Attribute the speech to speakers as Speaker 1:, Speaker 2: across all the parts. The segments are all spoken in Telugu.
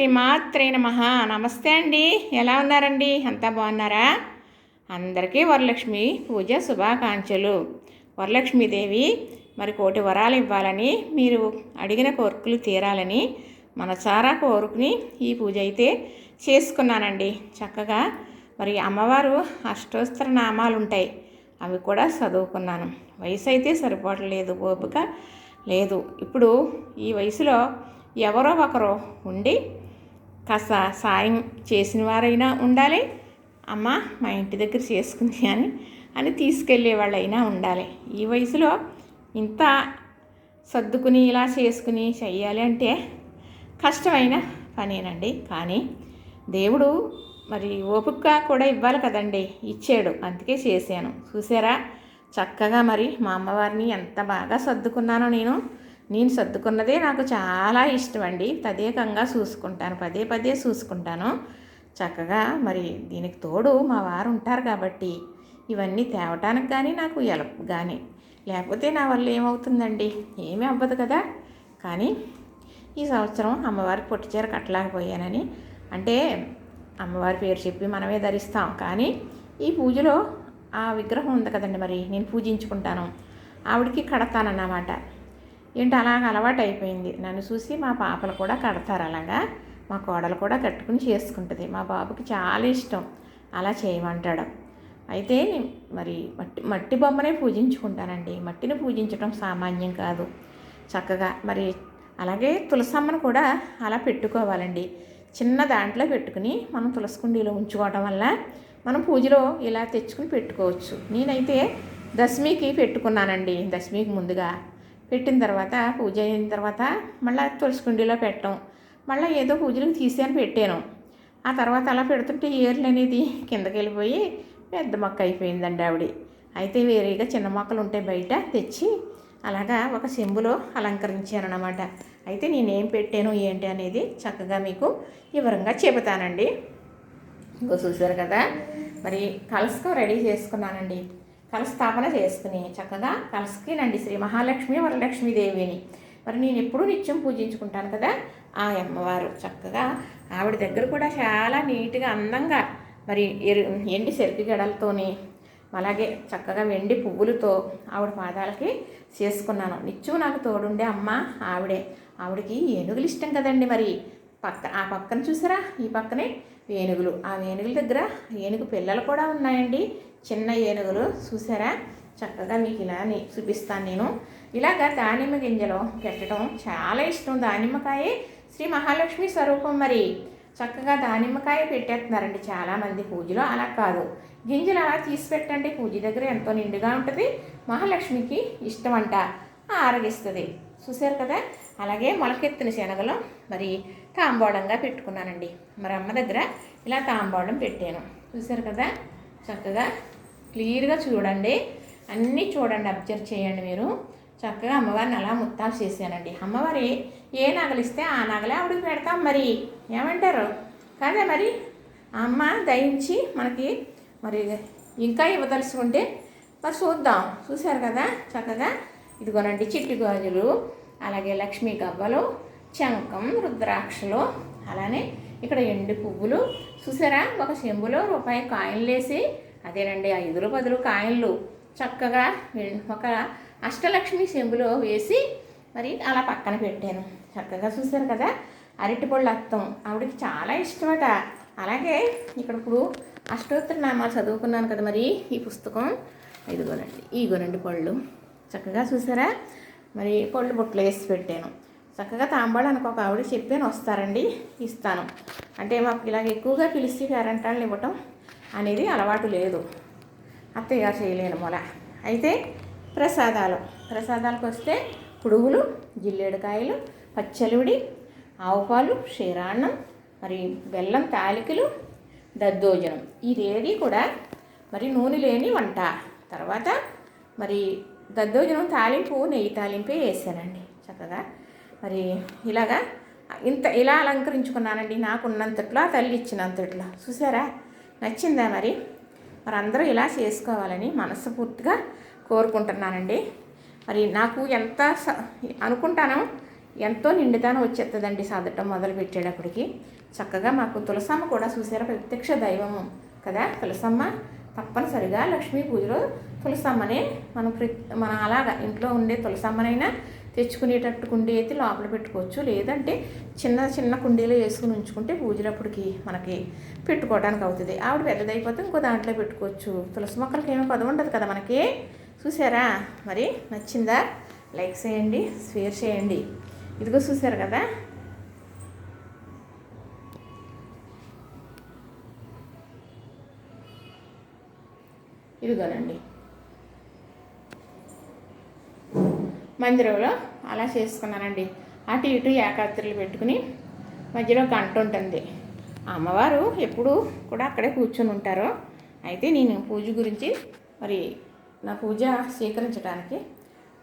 Speaker 1: శ్రీమాత్రే నమ. నమస్తే అండి. ఎలా ఉన్నారండి? అంతా బాగున్నారా? అందరికీ వరలక్ష్మి పూజ శుభాకాంక్షలు. వరలక్ష్మీదేవి మరి కోటి వరాలు ఇవ్వాలని మీరు అడిగిన కోరికలు తీరాలని మనసారా కోరుకుని ఈ పూజ అయితే చేసుకున్నానండి. చక్కగా మరి అమ్మవారు అష్టోత్తర నామాలు ఉంటాయి అవి కూడా చదువుకున్నాను. వయసు అయితే సరిపోవట్లేదు ఓపిక లేదు. ఇప్పుడు ఈ వయసులో ఎవరో ఒకరు ఉండి కాస్త సాయం చేసిన వారైనా ఉండాలి. అమ్మ మా ఇంటి దగ్గర చేసుకుంది అని అని తీసుకెళ్ళే వాళ్ళైనా ఉండాలి. ఈ వయసులో ఇంత సర్దుకుని ఇలా చేసుకుని చెయ్యాలి అంటే కష్టమైన పనేనండి. కానీ దేవుడు మరి ఓపిక కూడా ఇవ్వాలి కదండి. ఇచ్చాడు. అందుకే చేశాను. చూసారా? చక్కగా మరి మా అమ్మవారిని ఎంత బాగా సర్దుకున్నానో నేను. నేను సర్దుకున్నదే నాకు చాలా ఇష్టం అండి తదేకంగా చూసుకుంటాను. పదే పదే చూసుకుంటాను. చక్కగా మరి దీనికి తోడు మా వారు ఉంటారు కాబట్టి ఇవన్నీ తేవటానికి కానీ నాకు ఎలప్ కానీ లేకపోతే నా వల్ల ఏమవుతుందండి? ఏమీ అవ్వదు కదా? కానీ ఈ సంవత్సరం అమ్మవారికి పొట్టిచీర కట్టలేకపోయానని అంటే అమ్మవారి పేరు చెప్పి మనమే ధరిస్తాం. కానీ ఈ పూజలో ఆ విగ్రహం ఉంది కదండి మరి నేను పూజించుకుంటాను. ఆవిడికి కడతానన్నమాట. ఏంటి అలాగ అలవాటు అయిపోయింది. నన్ను చూసి మా పాపలు కూడా కడతారు అలాగా. మా కోడలు కూడా కట్టుకుని చేసుకుంటుంది. మా బాబుకి చాలా ఇష్టం. అలా చేయమంటాడు. అయితే మరి మట్టి మట్టి బొమ్మనే పూజించుకుంటానండి. మట్టిని పూజించడం సామాన్యం కాదు. చక్కగా మరి అలాగే తులసమ్మను కూడా అలా పెట్టుకోవాలండి. చిన్న దాంట్లో పెట్టుకుని మనం తులసి కుండీలో ఉంచుకోవటం వల్ల మనం పూజలో ఇలా తెచ్చుకుని పెట్టుకోవచ్చు. నేనైతే దశమికి పెట్టుకున్నానండి. దశమికి ముందుగా పెట్టిన తర్వాత పూజ అయిన తర్వాత మళ్ళీ తులసి కుండీలో పెట్టడం మళ్ళీ ఏదో పూజలకు తీసాను పెట్టాను. ఆ తర్వాత అలా పెడుతుంటే ఏర్లు అనేది కిందకి వెళ్ళిపోయి పెద్ద మొక్క అయిపోయిందండి ఆవిడ. అయితే వేరేగా చిన్న మొక్కలు ఉంటాయి బయట తెచ్చి అలాగా ఒక చెంబులో అలంకరించారనమాట అయితే నేనేం పెట్టాను ఏంటి అనేది చక్కగా మీకు వివరంగా చెబుతానండి. ఇంకో చూసారు కదా? మరి కలుసుకో రెడీ చేసుకున్నానండి. కలస్థాపన చేసుకుని చక్కగా కలసకినండి శ్రీ మహాలక్ష్మి వరలక్ష్మి దేవిని మరి నేను ఎప్పుడూ నిత్యం పూజించుకుంటాను కదా ఆ అమ్మవారు చక్కగా ఆవిడ దగ్గర కూడా చాలా నీట్గా అందంగా మరి ఎరు ఎండి సెరికి గడలతోని అలాగే చక్కగా వెండి పువ్వులతో ఆవిడ పాదాలకి చేసుకున్నాను. నిత్యం నాకు తోడుండే అమ్మ ఆవిడే. ఆవిడకి ఏనుగులు ఇష్టం కదండి మరి. పక్క ఆ పక్కన చూసారా? ఈ పక్కనే ఏనుగులు. ఆ ఏనుగుల దగ్గర ఏనుగు పిల్లలు కూడా ఉన్నాయండి. చిన్న ఏనుగులు చూసారా? చక్కగా మీకు ఇలా చూపిస్తాను నేను. ఇలాగ దానిమ్మ గింజలు పెట్టడం చాలా ఇష్టం. దానిమ్మకాయే శ్రీ మహాలక్ష్మి స్వరూపం మరి. చక్కగా దానిమ్మకాయ పెట్టేస్తున్నారండి చాలామంది పూజలో. అలా కాదు. గింజలు అలా తీసి పెట్టండి. పూజ దగ్గర ఎంతో నిండుగా ఉంటుంది. మహాలక్ష్మికి ఇష్టం అంట ఆరగిస్తుంది. చూసారు కదా? అలాగే మొలకెత్తిన శనగలు మరి తాంబోడంగా పెట్టుకున్నానండి. మరి అమ్మ దగ్గర ఇలా తాంబోడం పెట్టాను. చూశారు కదా? చక్కగా క్లియర్గా చూడండి. అన్నీ చూడండి అబ్జర్వ్ చేయండి మీరు. చక్కగా అమ్మవారిని అలా ముత్తాలు చేశానండి. అమ్మవారి ఏ నగలు ఇస్తే ఆ నగలే ఆవిడకి పెడతాం మరి. ఏమంటారు? కాదే మరి? అమ్మ దయించి మనకి మరి ఇంకా ఇవ్వదలుచుకుంటే మరి చూద్దాం. చూశారు కదా? చక్కగా ఇదిగోనండి చిట్టి గాజులు అలాగే లక్ష్మీ గవ్వలు చంకం రుద్రాక్షలు అలానే ఇక్కడ ఎండు పువ్వులు. చూసారా? ఒక చెంబులో రూపాయి కాయిన్లు వేసి అదేనండి ఐదులు పదులు కాయిన్లు. చక్కగా ఒక అష్టలక్ష్మి చెంబులో వేసి మరి అలా పక్కన పెట్టాను. చక్కగా చూసారు కదా? అరటిపళ్ళు అత్తం. ఆవిడకి చాలా ఇష్టమట. అలాగే ఇక్కడ ఇప్పుడు అష్టోత్తర నామాలు చదువుకున్నాను కదా మరి ఈ పుస్తకం. ఇదిగోనండి ఇదిగోనండి పళ్ళు. చక్కగా చూసారా? మరి పళ్ళు బుట్టలు వేసి పెట్టాను. చక్కగా తాంబాడానికి ఒక ఆవిడ చెప్పాను వస్తారండి ఇస్తాను. అంటే మాకు ఇలాగ ఎక్కువగా పిలిచి పేరెంటాలను ఇవ్వటం అనేది అలవాటు లేదు. అత్తయ్య గారు చేయలేను మొల. అయితే ప్రసాదాలు. ప్రసాదాలకు వస్తే పుడుగులు జిల్లేడుకాయలు పచ్చలుడి ఆవుపాలు క్షీరాన్నం మరి బెల్లం తాలికలు దద్దోజనం. ఇదేది కూడా మరి నూనె లేని వంట. తర్వాత మరి దద్దోజనం తాలింపు నెయ్యి తాలింపే వేసానండి చక్కగా. మరి ఇలాగా ఇంత ఇలా అలంకరించుకున్నానండి నాకున్నంతట్లో ఆ తల్లి ఇచ్చినంతట్లో. చూసారా? నచ్చిందా మరి? మరి అందరూ ఇలా చేసుకోవాలని మనస్ఫూర్తిగా కోరుకుంటున్నానండి. మరి నాకు ఎంత స- అనుకుంటానో ఎంతో నిండుతానం వచ్చేస్తుందండి సాధటం మొదలు పెట్టేటప్పటికి చక్కగా మాకు తులసమ్మ కూడా చూసారా? ప్రత్యక్ష దైవము కదా? తులసమ్మ తప్పనిసరిగా లక్ష్మీ పూజలో తులసమ్మనే మనం ప్ర మనం అలాగా ఇంట్లో ఉండే తులసమ్మనైనా తెచ్చుకునేటట్టు కుండీ అయితే లోపల పెట్టుకోవచ్చు. లేదంటే చిన్న చిన్న కుండీలో వేసుకుని ఉంచుకుంటే పూజలప్పటికి మనకి పెట్టుకోవడానికి అవుతుంది. ఆవిడ పెద్దదైపోతే ఇంకో దాంట్లో పెట్టుకోవచ్చు. తులసి మొక్కలకి ఏమీ పదవి ఉండదు కదా మనకి. చూసారా? మరి నచ్చిందా? లైక్ చేయండి షేర్ చేయండి. ఇదిగో చూసారు కదా? ఇదిగోనండి. మందిరంలో అలా చేసుకున్నానండి. అటు ఇటు ఏకాత్రులు పెట్టుకుని మధ్యలో గంట ఉంటుంది. అమ్మవారు ఎప్పుడు కూడా అక్కడే కూర్చొని ఉంటారు. అయితే నేను పూజ గురించి మరి నా పూజ స్వీకరించడానికి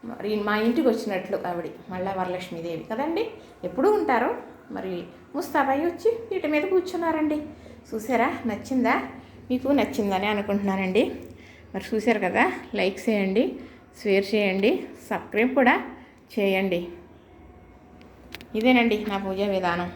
Speaker 1: మరి మా ఇంటికి వచ్చినట్లు ఆవిడ మళ్ళా వరలక్ష్మీదేవి కదండి? ఎప్పుడు ఉంటారు. మరి ముస్తాబాయి వచ్చి వీటి మీద కూర్చున్నారండి. చూసారా? నచ్చిందా? మీకు నచ్చిందని అనుకుంటున్నానండి. మరి చూశారు కదా? లైక్ చేయండి. షేర్ చేయండి సబ్స్క్రైబ్ కూడా చేయండి. ఇదేనండి నా పూజ విధానం.